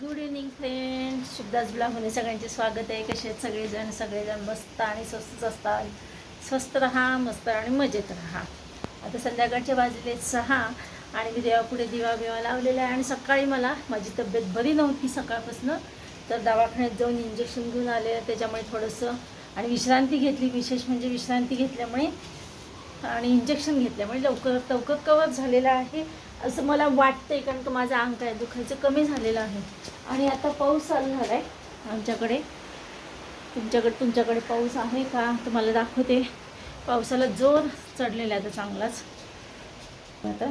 Good evening friend शुद्धाच ब्लॉगमध्ये सगळ्यांचे स्वागत आहे. कसे आहेत सगळेजण? सगळेजण मस्त आणि स्वस्तच असतात. स्वस्त राहा मस्त आणि मजेत राहा. आता संध्याकाळचे वाजले सहा आणि मी देवापुढे दिवा बिवा लावलेला आहे आणि सकाळी मला माझी तब्येत बरी नव्हती सकाळपासून तर दवाखान्यात जाऊन इंजेक्शन घेऊन आले. त्याच्यामुळे थोडंसं आणि विश्रांती घेतली. विशेष म्हणजे विश्रांती घेतल्यामुळे आणि इंजेक्शन घेतल्यामुळे लवकर लवकर कवर झालेलं आहे. असं मला वाटतंय कारण का माझा अंग काय दुखायचं कमी झालेलं आहे. आणि आता पाऊस चालू झाला आहे आमच्याकडे. तुमच्याकडे तुमच्याकडे पाऊस आहे का? तुम्हाला दाखवते. पावसाला जोर चढलेला आहे आता चांगलाच. आता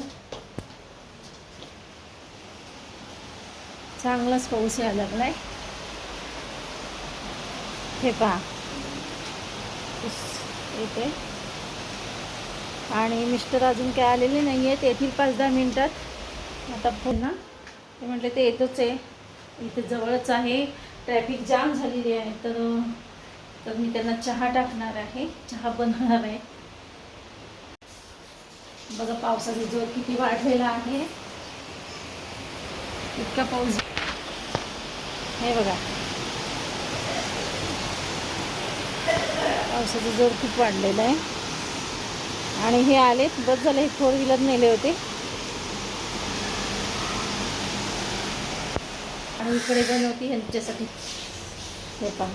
चांगलाच पाऊस यायला लागला आहे हे पहा. येते आणि मिस्टर अजून काय आलेले नाही आहेत येथील पाच दहा मिनटात. आता पुन्हा ते म्हटले ते येतोच आहे. इथे जवळच आहे. ट्रॅफिक जाम झालेली आहे. तर तर मी त्यांना चहा टाकणार आहे. चहा बनवणार आहे. बघा पावसाचा जोर किती वाढलेला आहे. इतका पाऊस. हे बघा. पावसाचा जोर खूप वाढलेला आहे. आणि हे आलेत बस झालं हे फोर व्हीलर नेले होते. आणि इकडे बनवती ह्यांच्यासाठी. हे पण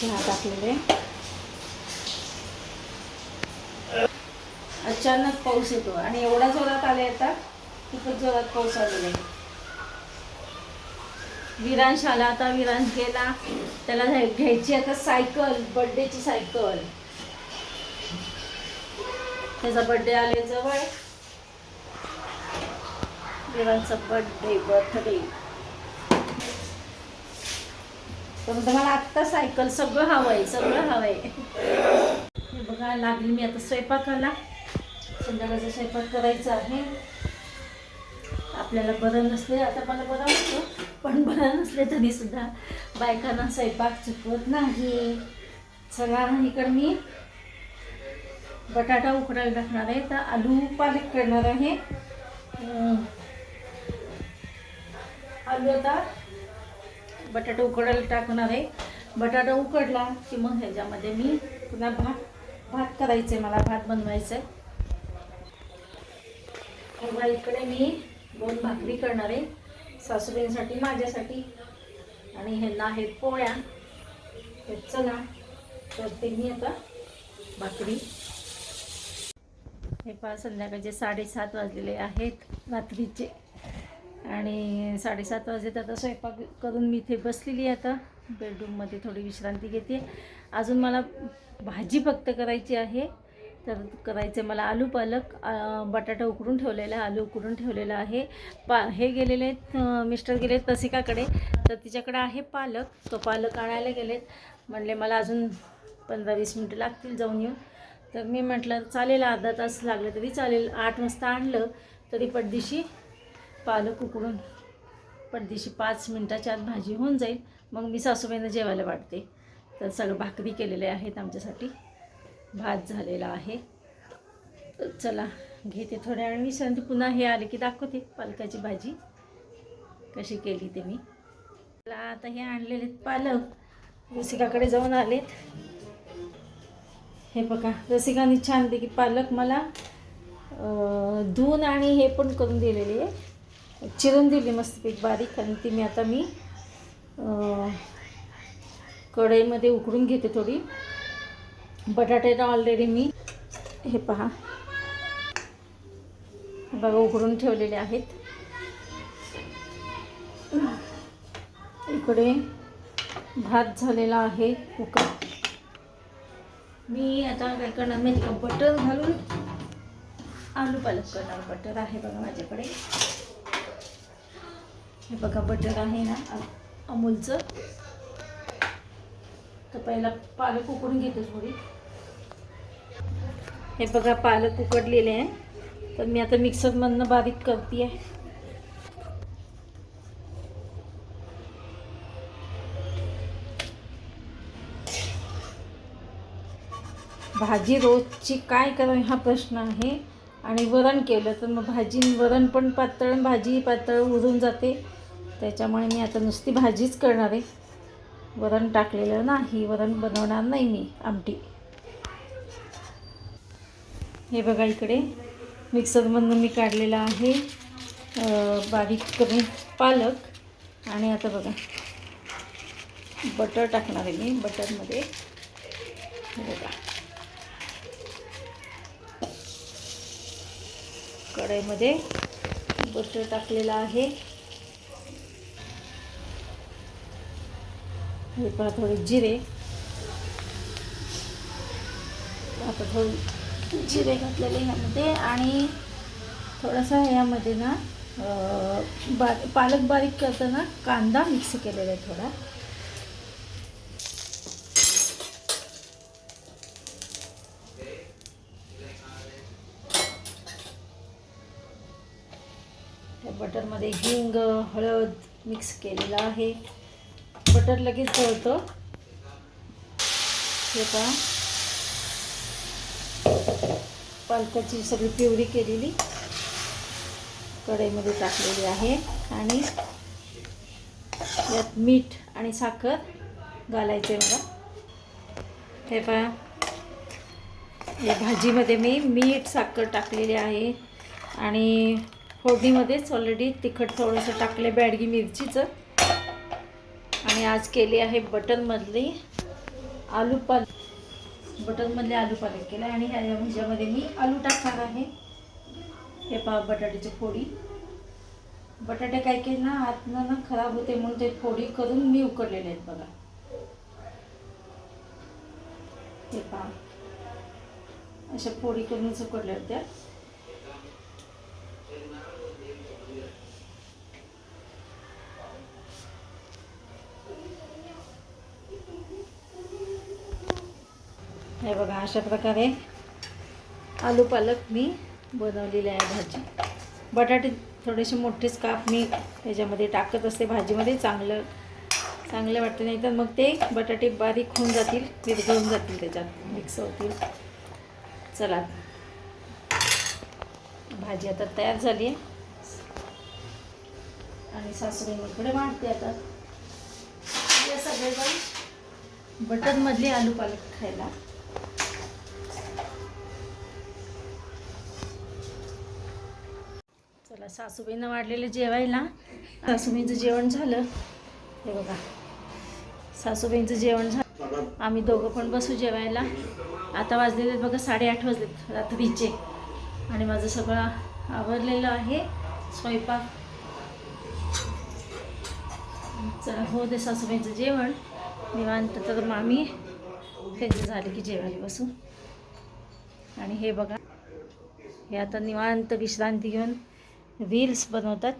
चहा टाकलेले. अचानक पाऊस येतो आणि एवढा जोरात आले आता खूपच जोरात पाऊस आलेला आहे. विरांश आला आता विरांश गेला. त्याला घ्यायची आता सायकल बड्डेची सायकल. त्याचा बड्डे आले जवळ. देवांचा बड्डे बर्थडे तर मला आत्ता सायकल सगळं हवं आहे सगळं हवं आहे हे बघा लागली मी आता स्वयंपाकाला. संध्याकाळचा स्वयंपाक करायचा आहे. आपल्याला बरं नसले आता मला बरं असतं पण बरं नसले तरी सुद्धा बायकांना स्वयंपाक चुकवत नाही. चला इकडं मी. बटाटा उकडायला टाकणार आहे. तर आलू पालक करणार आहे. आलू आता बटाटा उकडायला टाकणार आहे. बटाटा उकडला की मग ह्याच्यामध्ये मी पुन्हा भात भात करायचं आहे मला भात बनवायचं आहे तेव्हा इकडे मी दोन भाकरी करणार आहे. सासूबाईंसाठी माझ्यासाठी. आणि ह्यांना आहेत पोळ्या. तर चला करते मी आता भाकरी हे पहा संध्याकाळचे साडेसात वाजलेले आहेत रात्रीचे. आणि साडेसात वाजलेत आता स्वयंपाक करून मी इथे बसलेली आता. बेडरूममध्ये थोडी विश्रांती घेते. अजून मला भाजी फक्त करायची आहे. तर करायचं मला आलू पालक बटाटा उकडून ठेवलेला आहे आलू उकडून ठेवलेला आहे. पा हे गेलेले आहेत मिस्टर गेले आहेत रसिकाकडे तर तिच्याकडे आहे पालक. तो पालक आणायला गेलेत. म्हणले मला अजून पंधरा वीस मिनटं लागतील जाऊन येऊन. तर मी म्हटलं चालेल अर्धा तास लागलं तरी चालेल. आठ वाजता आणलं तरी पडदिशी पालक उकडून पडदिशी पाच मिनटाच्या आत भाजी होऊन जाईल. मग मी सासूबाईंना जेवायला वाटते तर सगळं भाकरी केलेले आहेत आमच्यासाठी. भात झालेला आहे. तर चला घेते थोड्या वेळ. विश्रांती पुन्हा हे आले की दाखवते पालकाची भाजी. कशी केली ते मी. आता हे आणलेले आहेत पालक. रसिकाकडे जाऊन आलेत. हे बघा रसिकांनी छान की पालक मला धून धुवून आणि हे पण करून दिलेली आहे. चिरून दिली मस्तपैकी बारीक आणि ती मी आता मी कढईमध्ये उकडून घेते थोडी. बटाटे ऑलरेडी मी हे पहा. बघा उकडून ठेवलेले आहेत. इकडे भात झालेला आहे कुकर मी आता काय करणार माहिती का बटर घालून आलू पालक करणार. बटर आहे बघा माझ्याकडे. हे बघा बटर आहे ना अमूलचं. तर पहिला पालक उकडून घेते थोडी. हे बघा पालक उकडलेले आहे. तर मी आता मिक्सरमधनं बारीक करते आहे भाजी रोजची काय करावी हा प्रश्न आहे. आणि वरण केलं तर मग भाजी वरण पण पातळ भाजी पातळ उरून जाते. त्याच्यामुळे मी आता नुसती भाजीच करणार आहे. वरण टाकलेलं नाही वरण बनवणार नाही मी आमटी. हे बघा इकडे मिक्सरमधून मी काढलेलं आहे बारीक करून पालक. आणि आता बघा बटर टाकणार आहे मी बटरमध्ये. बघा. कढईमध्ये बटर टाकलेलं आहे. हे पहा थोडे जिरे. आता थोडे जिरे घातलेले ह्यामध्ये आणि थोडासा ह्यामध्ये ना बा पालक बारीक करताना कांदा मिक्स केलेला आहे थोडा. बटरमध्ये हिंग हळद मिक्स केलेलं आहे. बटर लगेच जळतं हे पहा. पालकाची सगळी पिवरी केलेली. कढईमध्ये टाकलेली आहे. आणि यात मीठ आणि साखर घालायचे मला हे पहा. या भाजीमध्ये मी मीठ साखर टाकलेली आहे. आणि फोडणीमध्येच ऑलरेडी तिखट थोडंसं टाकले बॅडगी मिरचीचं. आणि आज केली आहे बटरमधली आलू पाल. बटरमधले आलू पालक केलं आणि ह्या या भाज्यामध्ये मी आलू टाकणार आहे. हे पा बटाट्याची फोडी. बटाटे काय काही ना आतनं ना खराब होते म्हणून ते फोडी करून मी उकडलेले आहेत बघा. हे पा अशा फोडी करूनच उकडल्या होत्या. हे बघा अशा प्रकारे आलू पालक मी बनवलेली आहे भाजी. बटाटे थोडेसे मोठेच काप मी त्याच्यामध्ये टाकत असते. भाजीमध्ये चांगलं चांगलं वाटतं नाही तर मग ते बटाटे बारीक होऊन जातील विरघळून जातील त्याच्यात मिक्स होतील. चला. भाजी आता तयार झाली आहे. आणि सासूबाईकडे वाढते आता. हे सगळेजण बटरमधले आलू पालक खायला. चला सासूबाईंना वाढलेलं जेवायला. सासूबाईंचं जेवण झालं. हे बघा. सासूबाईंचं जेवण झालं. आम्ही दोघं पण बसू जेवायला. आता वाजलेले बघा साडेआठ वाजलेत रात्रीचे. आणि माझं सगळं आवरलेलं आहे. स्वयंपाक. चला हो दे सासूबाईंचं जेवण. निवांत तर मामी त्यांचं झालं की जेवायला बसू आणि हे बघा हे आता निवांत विश्रांती घेऊन रील्स बनवतात.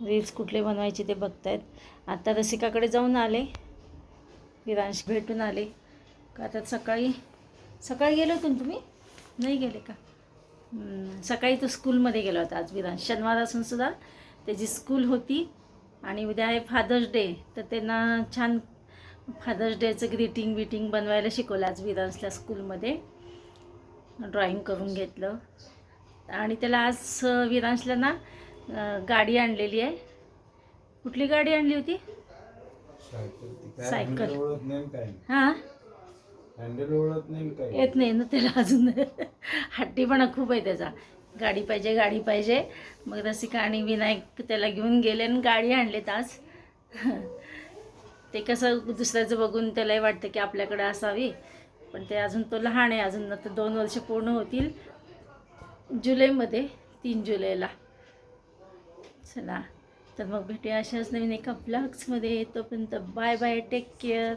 रील्स कुठले बनवायचे ते बघतायत. आता रसिकाकडे जाऊन आले. विरांश भेटून आले. का आता सकाळी सकाळी गेलो होतो तुम्ही? नाही गेले का? सकाळी तो स्कूलमध्ये गेला होता आज विरांश शनिवार असून सुद्धा त्याची स्कूल होती आणि उद्या आहे फादर्स डे. तर त्यांना छान फादर्स डेचं ग्रीटिंग बिटिंग बनवायला शिकवलं आज विरांशला स्कूलमध्ये. ड्रॉइंग करून घेतलं. आणि त्याला आज अं, विरांशला ना गाडी आणलेली आहे. कुठली गाडी आणली होती? सायकल. हां? हँडल नाही काय येत नाही ना त्याला अजून. हट्टीपणा खूप आहे त्याचा. गाडी पाहिजे गाडी पाहिजे. मग रसिका आणि विनायक त्याला घेऊन गेले आणि गाडी आणले आज ते कसं दुसऱ्याचं बघून त्यालाही वाटतं की आपल्याकडे असावी. पण ते अजून तो लहान आहे अजून आता दोन वर्ष पूर्ण होतील. जुलैमध्ये तीन जुलैला. चला. तर मग भेटूया अशाच नवीन एका ब्लॉग्समध्ये तोपर्यंत बाय बाय टेक केअर